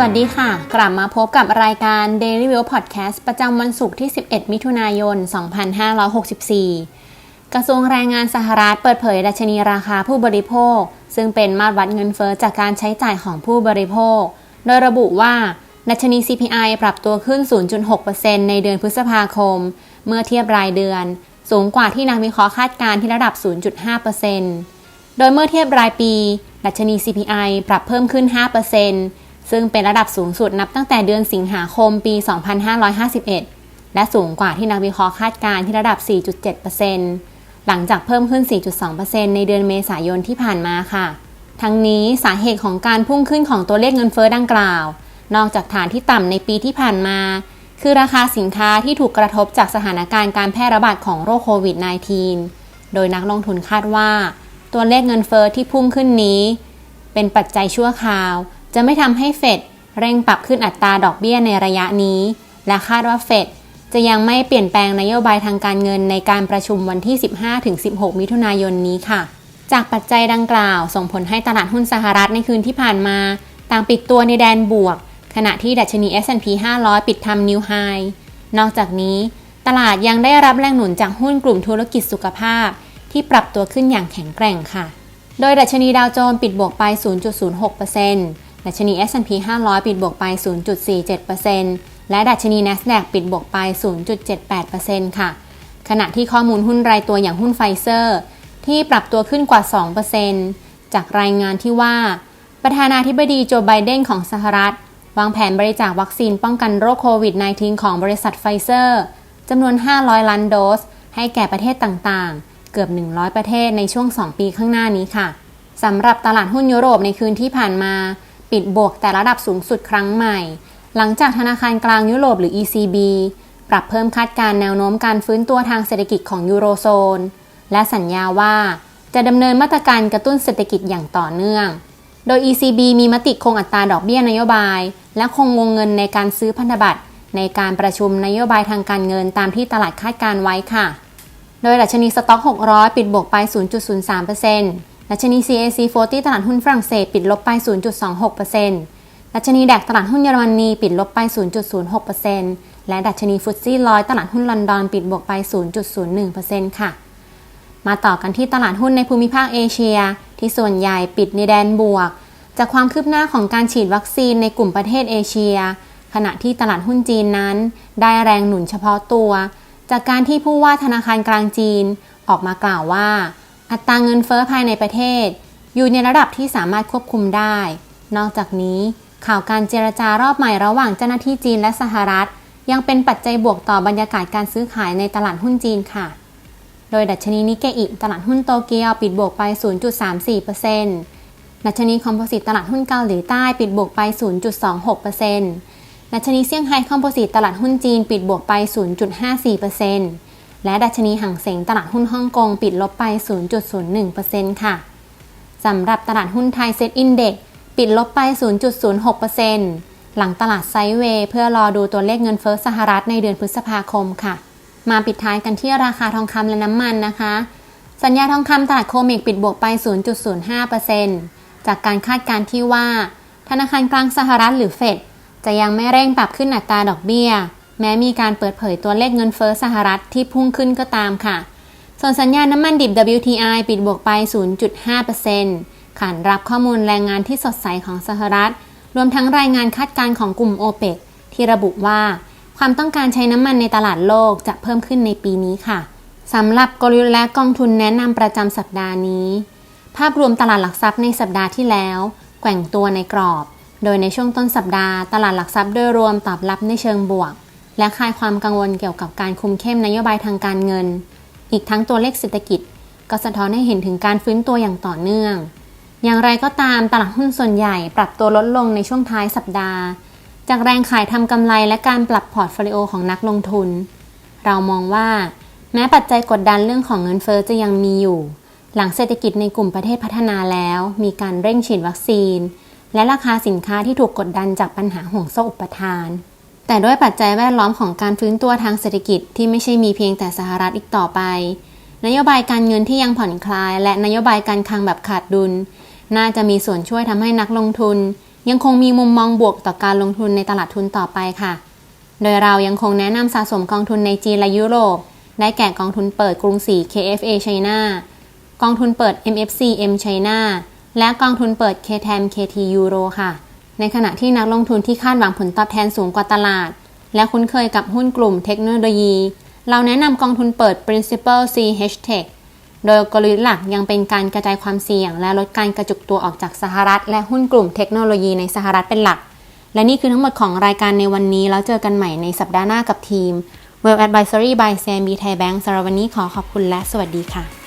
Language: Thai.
วัสดีค่ะ กลับมาพบกับรายการ Daily View Podcast ประจำวันศุกร์ที่ 11 มิถุนายน 2564 กระทรวงแรงงานสหรัฐเปิดเผยดัชนีราคาผู้บริโภค ซึ่งเป็นมาตรวัดเงินเฟอ้อจากการใช้จ่ายของผู้บริโภค โดยระบุว่าดัชนี CPI ปรับตัวขึ้น 0.6%ในเดือนพฤษภาคม เมื่อเทียบรายเดือน สูงกว่าที่นักวิเคราะห์คาดการณ์ที่ระดับ 0.5%โดยเมื่อเทียบรายปี ดัชนี CPI ปรับเพิ่มขึ้น 5% ซึ่งเป็นระดับสูงสุดนับตั้งแต่เดือนสิงหาคมปี 2551 และสูงกว่าที่นักวิเคราะห์คาดการณ์ที่ระดับ 4.7%หลังจากเพิ่มขึ้น 4.2%ในเดือนเมษายนที่ผ่านมาค่ะ ทั้งนี้สาเหตุของการพุ่งขึ้นของตัวเลขเงินเฟ้อดังกล่าว นอกจากฐานที่ต่ำในปีที่ผ่านมา คือราคาสินค้าที่ถูกกระทบจากสถานการณ์การแพร่ระบาดของโรคโควิด -19 โดยนักลงทุนคาดว่า ตัวเลขเงินเฟอ้อที่พุ่งขึ้นนี้ เป็นปัจจัยชั่วคราว จะไม่ทำให้เฟดเร่งปรับขึ้นอัตราดอกเบี้ยในระยะนี้ และคาดว่าเฟดจะยังไม่เปลี่ยนแปลงนโยบายทางการเงินในการประชุมวันที่ 15-16 มิถุนายนนี้ค่ะ จากปัจจัยดังกล่าว ส่งผลให้ตลาดหุ้นสหรัฐในคืนที่ผ่านมา ต่างปิดตัวในแดนบวก ขณะที่ดัชนี S&P 500 ปิดทำนิวไฮนอกจากนี้ ตลาดยังได้รับแรงหนุนจากหุ้นกลุ่มธุรกิจสุขภาพ ที่ปรับตัวขึ้นอย่างแข็งแกร่งค่ะ โดยดัชนีดาวโจนส์ปิดบวกไป 0.06% ดัชนี S&P 500 ปิดบวกไป 0.47%และดัชนี NASDAQ ปิดบวกไป 0.78%ค่ะ ขณะที่ข้อมูลหุ้นรายตัวอย่างหุ้นไฟเซอร์ ที่ปรับตัวขึ้นกว่า 2%จากรายงานที่ว่า ประธานาธิบดีโจไบเดนของสหรัฐ วางแผนบริจาควัคซีนป้องกันโรคโควิด -19 ของบริษัทไฟเซอร์จำนวน 500 ล้านโดส ให้แก่ประเทศต่างๆ เกือบ 100 ประเทศในช่วง 2 ปีข้างหน้านี้ค่ะสำหรับตลาดหุ้นยุโรปในคืนที่ผ่านมา ปิดบวกแต่ระดับสูงสุดครั้งใหม่ หลังจากธนาคารกลางยุโรปหรือ ECB ปรับเพิ่มคาดการแนวโน้มการฟื้นตัวทางเศรษฐกิจของยูโรโซน และสัญญาว่าจะดำเนินมาตรการกระตุ้นเศรษฐกิจอย่างต่อเนื่อง โดย ECB มีมติคงอัตราดอกเบี้ยนโยบาย และคงวงเงินในการซื้อพันธบัตรในการประชุมนโยบายทางการเงินตามที่ตลาดคาดการไว้ค่ะ โดยดัชนีสต็อก 600 ปิดบวกไป 0.03% ดัชนี CAC 40 ตลาดหุ้นฝรั่งเศสปิดลบไป 0.26%ดัชนีแดกตลาดหุ้นเยอรมนีปิดลบไป 0.06%และดัชนีฟุตซี่ร้อยตลาดหุ้นลอนดอนปิดบวกไป 0.01%ค่ะ มาต่อกันที่ตลาดหุ้นในภูมิภาคเอเชีย ที่ส่วนใหญ่ปิดในแดนบวก จากความคืบหน้าของการฉีดวัคซีนในกลุ่มประเทศเอเชีย ขณะที่ตลาดหุ้นจีนนั้น ได้แรงหนุนเฉพาะตัว จากการที่ผู้ว่าธนาคารกลางจีน ออกมากล่าวว่า อัตราเงินเฟ้อภายในประเทศ อยู่ในระดับที่สามารถควบคุมได้ นอกจากนี้ข่าวการเจรจารอบใหม่ระหว่างเจ้าหน้าที่จีนและสหรัฐ ยังเป็นปัจจัยบวกต่อบรรยากาศการซื้อขายในตลาดหุ้นจีนค่ะ โดยดัชนีนิเกอิตลาดหุ้นโตเกียวปิดบวกไป 0.34%ดัชนีคอมโพสิตตลาดหุ้นเกาหลีใต้ปิดบวกไป 0.26%ดัชนีเซี่ยงไฮ้คอมโพสิตตลาดหุ้นจีนปิดบวกไป 0.54% และดัชนีห่างเสงตลาดหุ้นฮ่องกงปิดลบไป 0.01%ค่ะ สำหรับตลาดหุ้นไทยเซ็ตอินเด็กปิดลบไป 0.06%หลังตลาดไซเวย์เพื่อรอดูตัวเลขเงินเฟ้อสหรัฐในเดือนพฤษภาคมค่ะ มาปิดท้ายกันที่ราคาทองคำและน้ำมันนะคะ สัญญาทองคำตลาดโคเมกปิดบวกไป 0.05%จากการคาดการณ์ที่ว่า ธนาคารกลางสหรัฐหรือเฟดจะยังไม่เร่งปรับขึ้นอัตราดอกเบี้ย แม้มีการเปิดเผยตัวเลขเงินเฟ้อสหรัฐที่พุ่งขึ้นก็ตามค่ะ ส่วนสัญญาณน้ำมันดิบ WTI ปิดบวกไป 0.5%ขานรับข้อมูลแรงงานที่สดใสของสหรัฐ รวมทั้งรายงานคาดการณ์ของกลุ่มโอเปกที่ระบุว่า ความต้องการใช้น้ำมันในตลาดโลกจะเพิ่มขึ้นในปีนี้ค่ะสำหรับกลยุทธ์และกองทุนแนะนำประจำสัปดาห์นี้ ภาพรวมตลาดหลักทรัพย์ในสัปดาห์ที่แล้ว แกว่งตัวในกรอบ โดยในช่วงต้นสัปดาห์ ตลาดหลักทรัพย์โดยรวมตอบรับในเชิงบวก และคลายความกังวลเกี่ยวกับการคุมเข้มนโยบายทางการเงิน อีกทั้งตัวเลขเศรษฐกิจ ก็สะท้อนให้เห็นถึงการฟื้นตัวอย่างต่อเนื่อง อย่างไรก็ตามตลาดหุ้นส่วนใหญ่ปรับตัวลดลงในช่วงท้ายสัปดาห์ จากแรงขายทำกำไรและการปรับพอร์ตโฟลิโอของนักลงทุน เรามองว่า แม้ปัจจัยกดดันเรื่องของเงินเฟอ้อจะยังมีอยู่ หลังเศรษฐกิจในกลุ่มประเทศพัฒนาแล้ว มีการเร่งฉีดวัคซีน และราคาสินค้าที่ถูกกดดันจากปัญหาห่วงโซ่อุปทาน แต่ด้วยปัจจัยแวดล้อมของการฟื้นตัวทางเศรษฐกิจที่ไม่ใช่มีเพียงแต่สหรัฐอีกต่อไป นโยบายการเงินที่ยังผ่อนคลาย และนโยบายการคลังแบบขาดดุล น่าจะมีส่วนช่วยทำให้นักลงทุน ยังคงมีมุมมองบวกต่อการลงทุนในตลาดทุนต่อไปค่ะ โดยเรายังคงแนะนำสะสมกองทุนในจีนและยุโรป ได้แก่กองทุนเปิดกรุงศรี KFA China กองทุนเปิด MFC M China และกองทุนเปิด KTM KT Euro ค่ะ ในขณะที่นักลงทุนที่คาดหวังผลตอบแทนสูงกว่าตลาด และคุ้นเคยกับหุ้นกลุ่มเทคโนโลยี เราแนะนำกองทุนเปิด Principal CH Tech โดยกลยุทธ์หลักยังเป็นการกระจายความเสี่ยง และลดการกระจุกตัวออกจากสหรัฐ และหุ้นกลุ่มเทคโนโลยีในสหรัฐเป็นหลัก และนี่คือทั้งหมดของรายการในวันนี้ แล้วเจอกันใหม่ในสัปดาห์หน้ากับทีม Well Advisory by CMB Thai Bank สำหรับวันนี้ขอขอบคุณและสวัสดีค่ะ